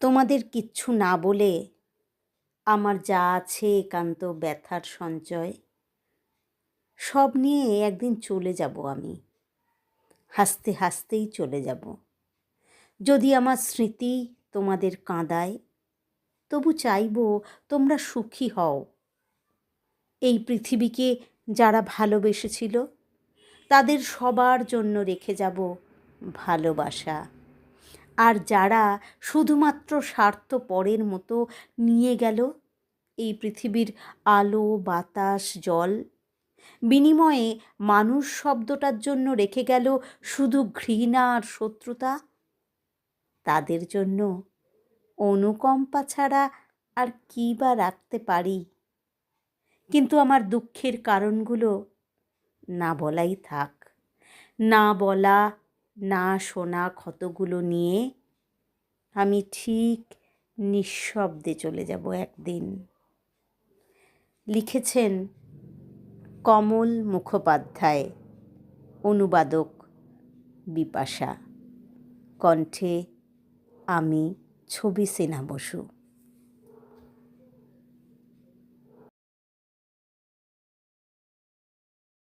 তোমাদের কিচ্ছু না বলে আমার যা আছে একান্ত ব্যথার সঞ্চয়, সব নিয়ে একদিন চলে যাব আমি। হাসতে হাসতেই চলে যাব। যদি আমার স্মৃতি তোমাদের কাঁদায়, তবু চাইব তোমরা সুখী হও। এই পৃথিবীকে যারা ভালোবেসেছিল, তাদের সবার জন্য রেখে যাব ভালোবাসা। আর যারা শুধুমাত্র স্বার্থ পরের মতো নিয়ে গেল এই পৃথিবীর আলো, বাতাস, জল, বিনিময়ে মানুষ শব্দটার জন্য রেখে গেল শুধু ঘৃণা আর শত্রুতা, তাদের জন্য অনুকম্পা ছাড়া আর কী বা রাখতে পারি? কিন্তু আমার দুঃখের কারণগুলো না বলাই থাক, না বলা না শোনা ক্ষতগুলো নিয়ে আমি ঠিক নিঃশব্দে চলে যাব একদিন। লিখেছেন কমল মুখোপাধ্যায়, অনুবাদক বিপাশা। কণ্ঠে আমি ছবি সেনা বসু।